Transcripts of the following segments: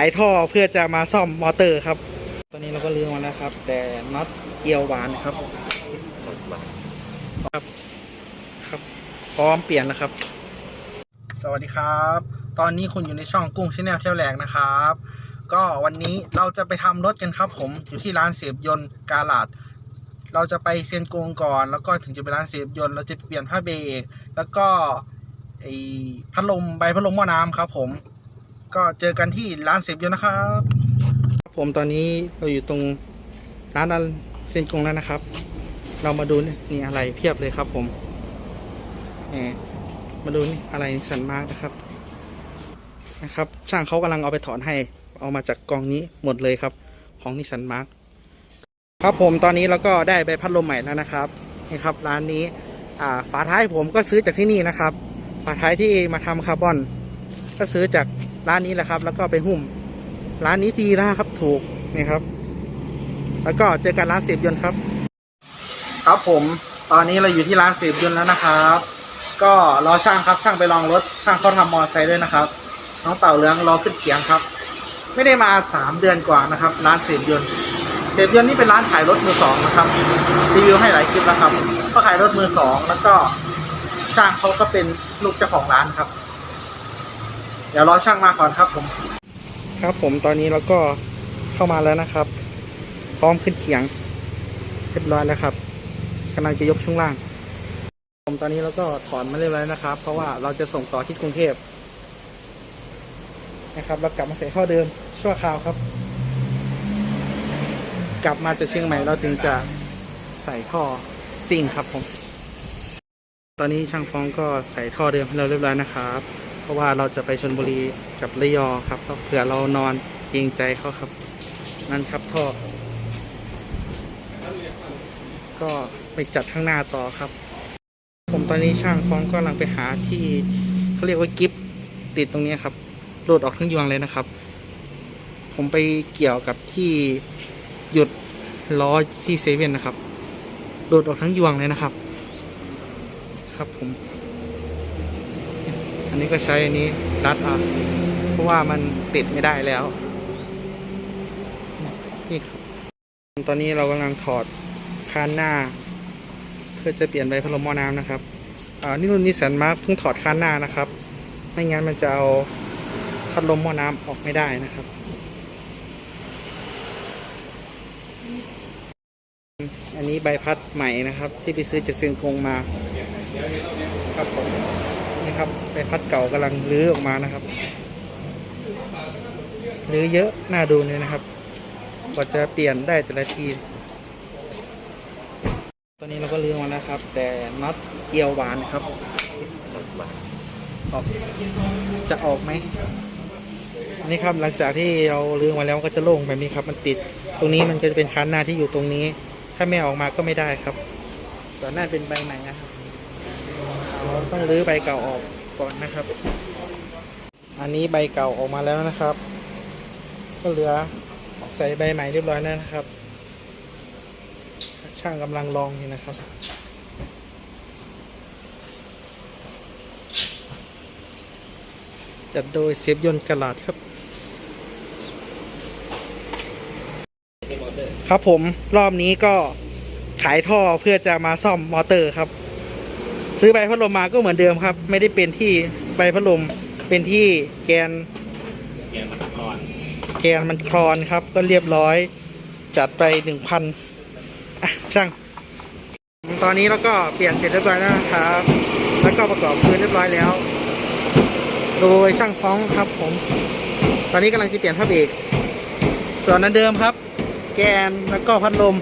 ายท่อเพื่อจะมาซ่อมมอเตอร์ครับตอนนี้เราก็ลืมมาแล้วครับ แต่น็อตเกียวหวานครับครับ ครับ พร้อมเปลี่ยนแล้วครับ สวัสดีครับ ตอนนี้คุณอยู่ในช่องกุ้งชแนลเที่ยวแหลกนะครับ ก็วันนี้เราจะไปทำรถกันครับ ผมอยู่ที่ร้านเสียบยนต์กาลาดเราจะไปเซียนกงก่อน แล้วก็ถึงจะไปร้านเสียบยนต์เราจะเปลี่ยนผ้าเบรกแล้วก็ไอพัดลมใบพัดลมหม้อน้ำครับ ผม ก็เจอกันที่ร้านเสียบยนนะครับ ผมตอนนี้เราอยู่ตรงร้านเซนกงแล้วนะครับ เรามาดูนี่อะไรเพียบเลยครับผมมาดูนี่อะไรสันมาร์กนะครับนะครับ ช่างเขากำลังเอาไปถอนให้ เอามาจากกองนี้หมดเลยครับ ของนิสสันมาร์กครับผมตอนนี้เราก็ได้ใบพัดลมใหม่แล้วนะครับนี่ครับร้านนี้อ่าฝาท้ายผมก็ซื้อจากที่นี่นะครับ ฝาท้ายที่มาทำคาร์บอน ก็ซื้อจาก ร้านนี้แหละครับ แล้วก็ไปหุ้ม ร้านนี้ดีนะครับถูกนี่ครับ แล้วก็เจอกันร้านเสียบยนต์ครับ ครับผม ตอนนี้เราอยู่ที่ร้านเสียบยนต์แล้วนะครับ ก็รอช่างครับช่างไปลองรถช่างเขาทำมอเตอร์ไซค์ด้วยนะครับน้องเต่าเหลืองรอขึ้นเขียงครับ ไม่ได้มาสามเดือนกว่านะครับ ร้านเสียบยนต์เสียบยนต์นี่เป็นร้านขายรถมือสองนะครับรีวิวให้หลายคลิปแล้วครับ ก็ขายรถมือสองแล้วก็ช่างเขาก็เป็นลูกเจ้าของร้านครับ ดี๋ยวรอช่างมาก่อนครับผม ครับผมตอนนี้เราก็เข้ามาแล้วนะครับ พร้อมขึ้นเขียง เรียบร้อยแล้วครับกำลังจะยกช่วงล่าง ผมตอนนี้เราก็ถอนมาเรียบร้อยนะครับ เพราะว่าเราจะส่งต่อที่กรุงเทพนะครับเรากลับมาใส่ท่อเดิมชั่วคราวครับ กลับมาจากเชียงใหม่เราถึงจะใส่ท่อซิ่งครับผม ตอนนี้ช่างฟองก็ใส่ท่อเดิมให้เราเรียบร้อยนะครับ เพราะว่าเราจะไปชนบุรีกับระยองครับก็เผื่อเรานอนเกรงใจเขาครับ นั่นครับท่อก็ไปจัดข้างหน้าต่อครับ ผมตอนนี้ช่างฟองก็กำลังไปหาที่เขาเรียกว่ากิฟติดตรงนี้ครับโดดออกทั้งยวงเลยนะครับ ผมไปเกี่ยวกับที่หยุดล้อที่เซเว่นนะครับโดดออกทั้งยวงเลยนะครับ ครับผม นนี้ก็ใช้อันนี้รัดอะเพราะว่ามันติดไม่ได้แล้วนี่ครับตอนนี้เรากำลังถอดคานหน้า เพื่อจะเปลี่ยนใบพัดลมหม้อน้ำนะครับอ่านี่รุ่นนิสสันมาร์เพิ่งถอดคานหน้านะครับ ไม่งั้นมันจะเอาพัดลมหม้อน้ำออกไม่ได้นะครับ อันนี้ใบพัดใหม่นะครับ ที่ไปซื้อจากเซียงกงมาครับผม นี่ครับใบพัดเก่ากำลังรื้อออกมานะครับรื้อเยอะน่าดูเลยนะครับกว่าจะเปลี่ยนได้แต่ละทีตอนนี้เราก็รื้อมาแล้วครับ แต่น็อตเกียวหวานครับออกจะออกไหมนนี้ครับหลังจากที่เรารื้อมาแล้วก็จะโล่งแบบนี้ครับ มันติดตรงนี้มันก็จะเป็นคันหน้าที่อยู่ตรงนี้ ถ้าไม่ออกมาก็ไม่ได้ครับส่วนหน้าเป็นใบไหนนะครับ ต้องรื้อใบเก่าออกก่อนนะครับ อันนี้ใบเก่าออกมาแล้วนะครับ ก็เหลือใส่ใบใหม่เรียบร้อยแล้วนะครับ ช่างกำลังลองอยู่นะครับจัดโดยเซฟยนต์กระลาดครับ ครับผมรอบนี้ก็ขายท่อเพื่อจะมาซ่อมมอเตอร์ครับ ซื้อใบพัดลมมาก็เหมือนเดิมครับ ไม่ได้เป็นที่ใบพัดลมเป็นที่แกน แกนมันร้อนแกนมันคลอนครับ ก็เรียบร้อยจัดไปหนึ่งพันอะช่าง ตอนนี้เราก็เปลี่ยนเสร็จเรียบร้อยแล้วนะครับ แล้วก็ประกอบพื้นเรียบร้อยแล้ว โดยช่างฟ้องครับผม ตอนนี้กำลังจะเปลี่ยนผ้าเบรกส่วนนั้นเดิมครับ แกนแล้วก็พัดลม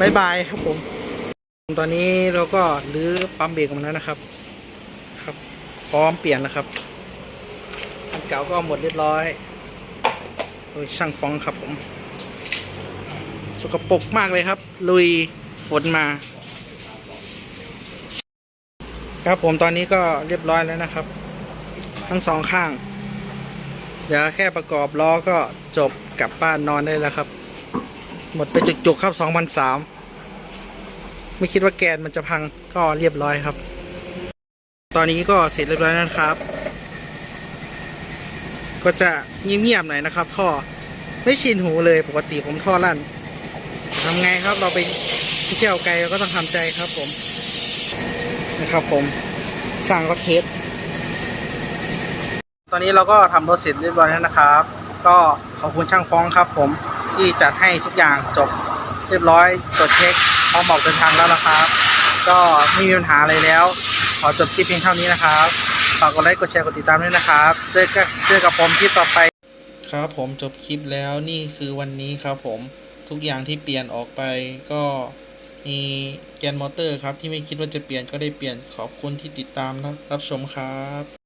บายบายครับผม ตอนนี้เราก็รื้อปั๊มเบรกออกมาแล้วนะครับ ครับ พร้อมเปลี่ยนแล้วครับอันเก่าก็หมดเรียบร้อยโดยช่างฟองครับผม สกปรกมากเลยครับ ลุยฝนมา ครับผมตอนนี้ก็เรียบร้อยแล้วนะครับ ทั้งสองข้าง เดี๋ยวแค่ประกอบล้อก็จบกลับบ้านนอนได้แล้วครับ หมดไปจุกๆครับสองพันสาม ไม่คิดว่าแกนมันจะพังก็เรียบร้อยครับ ตอนนี้ก็เสร็จเรียบร้อยแล้วครับ ก็จะเงียบๆหน่อยนะครับ ท่อไม่ชินหูเลยปกติผมท่อลั่นทำไงครับเราไปเที่ยวไกลเราก็ต้องทำใจครับผมนะครับผมช่างก็เทสตอนนี้เราก็ทำรถเสร็จเรียบร้อยแล้วนะครับ ก็ขอบคุณช่างฟ้องครับผมที่จัดให้ทุกอย่างจบเรียบร้อยตรวจเช็ค พร้อมออกเดินทางแล้วนะครับ ก็ไม่มีปัญหาอะไรแล้ว ขอจบคลิปเพียงเท่านี้นะครับฝากกดไลค์กดแชร์กดติดตามด้วยนะครับเจอกันเจอกับผมคลิปต่อไป ครับผมจบคลิปแล้วนี่คือวันนี้ครับผมทุกอย่างที่เปลี่ยนออกไปก็มีแกนมอเตอร์ครับที่ไม่คิดว่าจะเปลี่ยนก็ได้เปลี่ยนขอบคุณที่ติดตามรับชมครับ